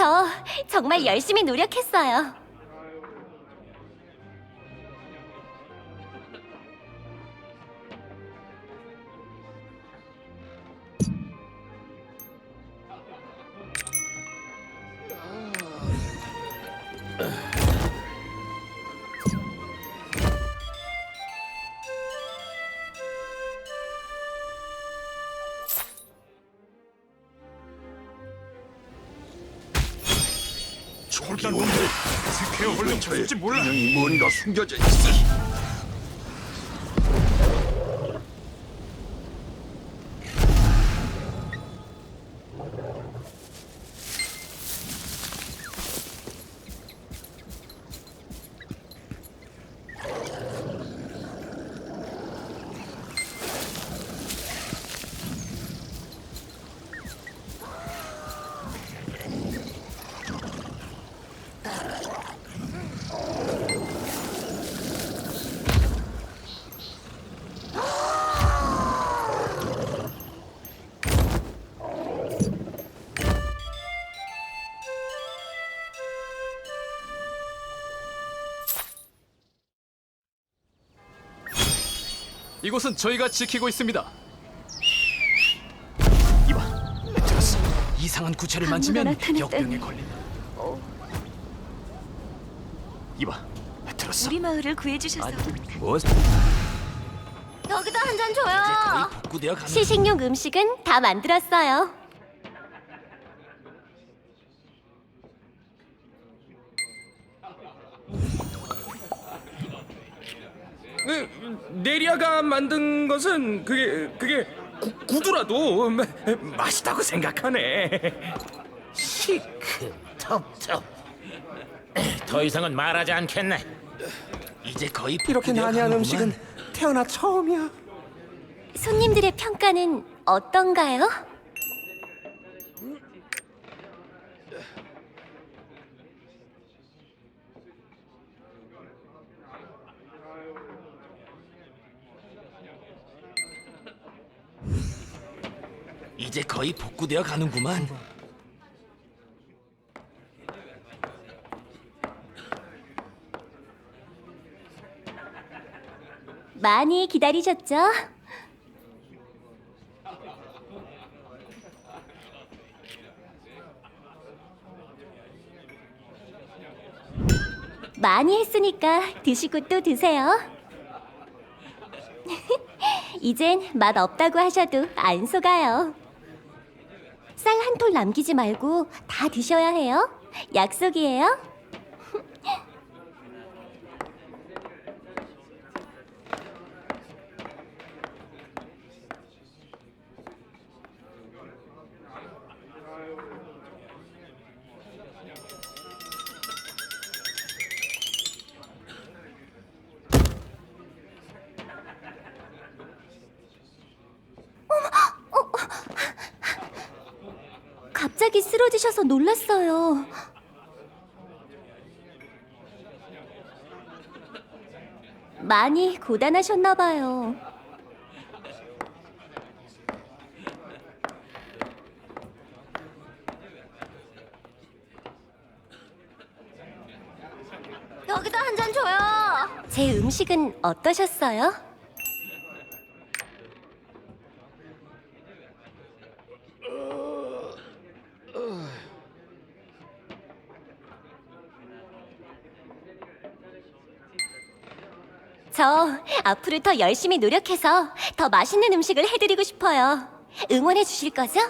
저 정말 열심히 노력했어요. 홀단 놈들이 스퀘어 홀로 찾을지 몰라. 분명히 뭔가 숨겨져 있어. 이곳은 저희가 지키고 있습니다. 이봐, 메트로스. 이상한 구체를 만지면 나타났다니. 역병에 걸린다. 이봐, 메트로스. 우리 마을을 구해주셔서 뭐? 여기다 한잔 거의 줘요. 가는. 시식용 음식은 다 만들었어요. 그, 네리아가 만든 것은 그게 그게 구, 구두라도 마- 맛있다고 생각하네. 시크 텁텁 더 이상은 말하지 않겠네 이제 거의 이렇게 난해한. 음식은 태어나 처음이야. 손님들의 평가는 어떤가요? 이제 거의 복구되어 가는구만. 많이 기다리셨죠? 많이 했으니까 드시고 또 드세요. 이젠 맛 없다고 하셔도 안 속아요. 쌀 한 톨 남기지 말고 다 드셔야 해요. 약속이에요. 갑자기 쓰러지셔서 놀랐어요. 많이 고단하셨나 봐요. 여기도 한 잔 줘요. 제 음식은 어떠셨어요? 저 앞으로 더 열심히 노력해서 더 맛있는 음식을 해드리고 싶어요. 응원해 주실 거죠?